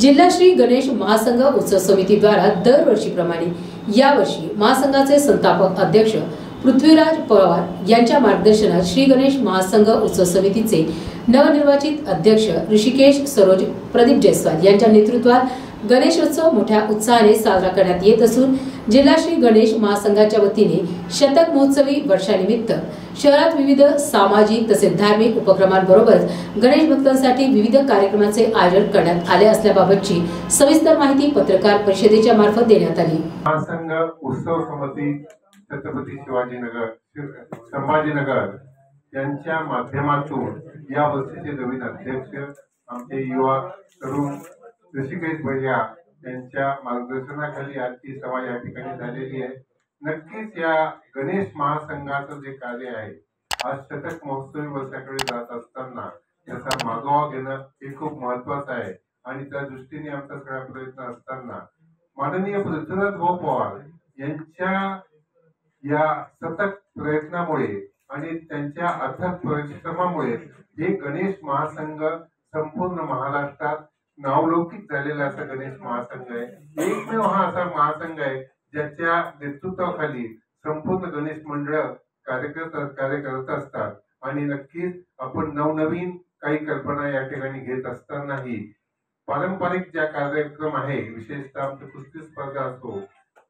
जिल्हा श्री गणेश महासंघ उत्सव समितीद्वारा दरवर्षीप्रमाणे यावर्षी महासंघाचे संस्थापक अध्यक्ष पृथ्वीराज पवार यांच्या मार्गदर्शनात श्री गणेश महासंघ उत्सव समितीचे नवनिर्वाचित अध्यक्ष ऋषिकेश सरोज प्रदीप जयस्वाल यांच्या नेतृत्वात गणेशोत्सव मोठ्या उत्साहाने साजरा करण्यात येत असून जिल्हा श्री गणेश महासंघाच्या वतीने शतक महोत्सवी वर्षानिमित्त शहरात विविध सामाजिक तसेच धार्मिक उपक्रमांबरोबरच गणेश भक्तांसाठी विविध कार्यक्रमांचे आयोजन करण्यात आले असल्याबाबतची सविस्तर माहिती पत्रकार परिषदेच्या मार्फत देण्यात आली. महासंघ उत्सव समिती छत्रपती शिवाजीनगर संभाजीनगर यांच्या माध्यमातून या वर्षीचे नवीन अध्यक्ष आमचे युवा तरुण ऋषिकेश भैया यांच्या मार्गदर्शनाखाली आजची सभा या ठिकाणी झालेली आहे. नक्कीच या गणेश महासंघाचं जे कार्य आहे आज शतक महोत्सवी वर्षाकडे जात असताना त्याचा मागोवा घेणं हे खूप महत्वाचं आहे. आणि त्या दृष्टीने आमचा सगळा प्रयत्न असताना माननीय पृथ्वीराज भाऊ पवार यांच्या या सतत प्रयत्नामुळे आणि त्यांच्या अथक परिश्रमामुळे हे गणेश महासंघ संपूर्ण महाराष्ट्रात नावलौकिक झालेला असा गणेश महासंघ आहे. एकमेव हा असा महासंघ आहे ज्याच्या नेतृत्वाखाली संपूर्ण गणेश मंडळ कार्यकर्त कार्य करत असतात. आणि नक्कीच आपण नवनवीन काही कल्पना या ठिकाणी घेत असतानाही पारंपरिक ज्या कार्यक्रम आहे विशेषतः आमच्या कुस्ती स्पर्धा असो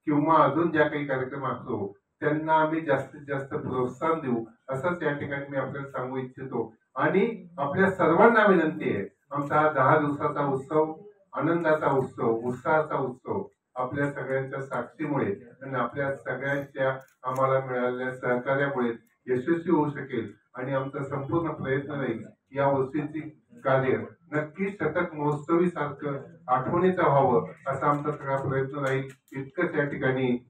किंवा अजून ज्या काही कार्यक्रम असो त्यांना आम्ही जास्तीत जास्त प्रोत्साहन देऊ. असंच या ठिकाणी मी आपल्याला सांगू इच्छितो. आणि आपल्या सर्वांना विनंती आहे आमचा हा दहा दिवसाचा उत्सव आनंदाचा उत्सव उत्साहाचा उत्सव आपल्या सगळ्यांच्या साक्षीमुळे आणि आपल्या सगळ्यांच्या आम्हाला मिळालेल्या सहकार्यामुळे यशस्वी होऊ शकेल आणि आमचा संपूर्ण प्रयत्न राहील या वर्षीची कार्य नक्की शतक महोत्सवी सारखं आठवणीचं व्हावं असा आमचा सगळा प्रयत्न राहील. इतकंच या ठिकाणी